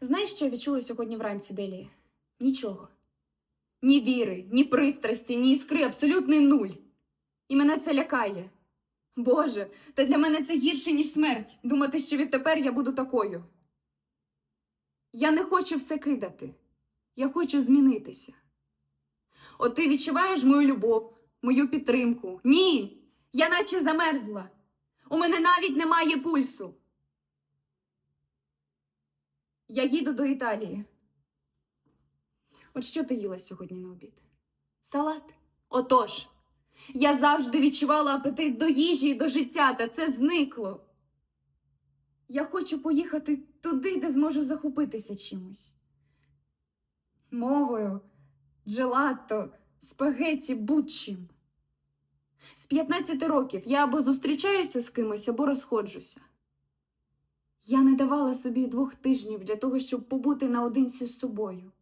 Знаєш, що я відчула сьогодні вранці, Делі? Нічого. Ні віри, ні пристрасті, ні іскри, абсолютний нуль. І мене це лякає. Боже, та для мене це гірше, ніж смерть. Думати, що відтепер я буду такою. Я не хочу все кидати. Я хочу змінитися. От ти відчуваєш мою любов, мою підтримку. Ні! Я наче замерзла. У мене навіть немає пульсу. Я їду до Італії. От що ти їла сьогодні на обід? Салат? Отож. Я завжди відчувала апетит до їжі і до життя, та це зникло. Я хочу поїхати туди, де зможу захопитися чимось. Мовою, джелато, спагеті, будь-чим. З 15 років я або зустрічаюся з кимось, або розходжуся. Я не давала собі двох тижнів для того, щоб побути наодинці з собою.